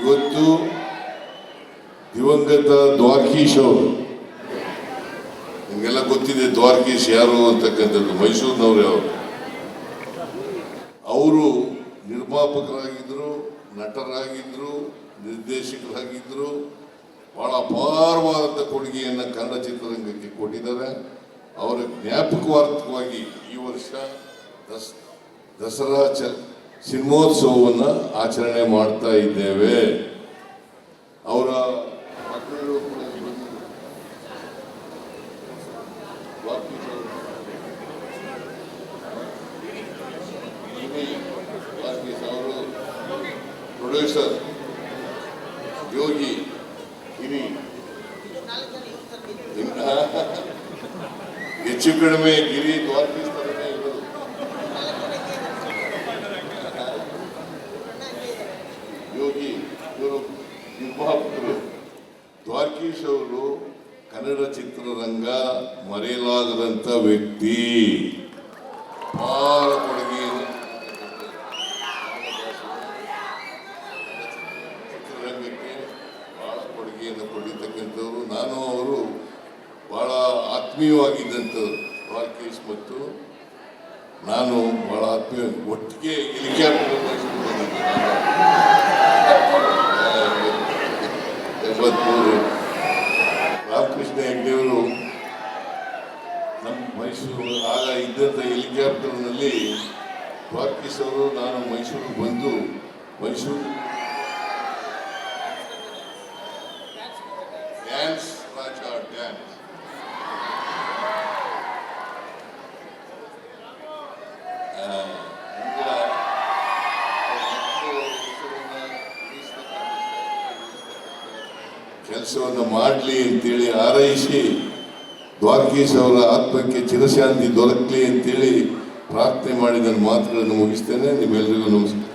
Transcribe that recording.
ಇವತ್ತು ದಿವಂಗತ ದ್ವಾರಕೀಶ್ ಅವರು. ನಿಮಗೆಲ್ಲ ಗೊತ್ತಿದೆ ದ್ವಾರಕೀಶ್ ಯಾರು ಅಂತಕ್ಕಂಥದ್ದು, ಮೈಸೂರಿನವ್ರು ಅವರು. ಅವರು ನಿರ್ಮಾಪಕರಾಗಿದ್ದರು ನಟರಾಗಿದ್ದರು ನಿರ್ದೇಶಕರಾಗಿದ್ದರು ಬಹಳ ಅಪಾರವಾದಂಥ ಕೊಡುಗೆಯನ್ನು ಕನ್ನಡ ಚಿತ್ರರಂಗಕ್ಕೆ ಕೊಟ್ಟಿದ್ದಾರೆ. ಅವರ ಜ್ಞಾಪಕಾರ್ಥವಾಗಿ ಈ ವರ್ಷ ದಸ್, ದಸರಾ ಚ ಸಿನಿಮೋತ್ಸವವನ್ನು ಆಚರಣೆ ಮಾಡ್ತಾ ಇದ್ದೇವೆ ಅವರ ಮಕ್ಕಳು ಕೂಡ ಅವರು. ಪ್ರೊಡ್ಯೂಸರ್ ಯೋಗಿ ಇನ್ನ ಹೆಚ್ಚು ಕಡಿಮೆ ಗಿರಿ ದ್ವಾರಕೀಶ್ ನಿರ್ಮಾಪಕರು ದ್ವಾರಕೀಶ್ ಅವರು ಕನ್ನಡ ಚಿತ್ರರಂಗ ಮರೆಯಲಾಗದಂಥ ವ್ಯಕ್ತಿ. ಬಹಳ ಕೊಡುಗೆ ಚಿತ್ರರಂಗಕ್ಕೆ ಬಹಳ ಕೊಡುಗೆಯನ್ನು ಕೊಟ್ಟಿರ್ತಕ್ಕಂಥವ್ರು ನಾನು, ಅವರು ಬಹಳ ಆತ್ಮೀಯವಾಗಿದ್ದಂಥವ್ರು, ದ್ವಾರಕೀಶ್ ಮತ್ತು ನಾನು ಬಹಳ ಆತ್ಮೀಯ, ಒಟ್ಟಿಗೆ ಹೆಲಿಕಾಪ್ಟರ್ ಎಂಬತ್ಮೂರು ರಾಮಕೃಷ್ಣ ಹೆಗ್ಡೆಯವರು ನಮ್ಮ ಮೈಸೂರು ಆಗ ಇದ್ದಂಥ ಹೆಲಿಕಾಪ್ಟರ್ನಲ್ಲಿ ಅವರು ನಾನು ಮೈಸೂರಿಗೆ ಬಂದು ಮೈಸೂರು ಕೆಲಸವನ್ನು ಮಾಡಲಿ ಅಂತೇಳಿ ಆರೈಸಿ ದ್ವಾರಕೀಶ್ ಅವರ ಆತ್ಮಕ್ಕೆ ಚಿರಶಾಂತಿ ದೊರಕಲಿ ಅಂತೇಳಿ ಪ್ರಾರ್ಥನೆ ಮಾಡಿ ನನ್ನ ಮಾತುಗಳನ್ನು ಮುಗಿಸ್ತೇನೆ. ನಿಮ್ಮೆಲ್ಲರಿಗೂ ನಮಸ್ಕಾರ.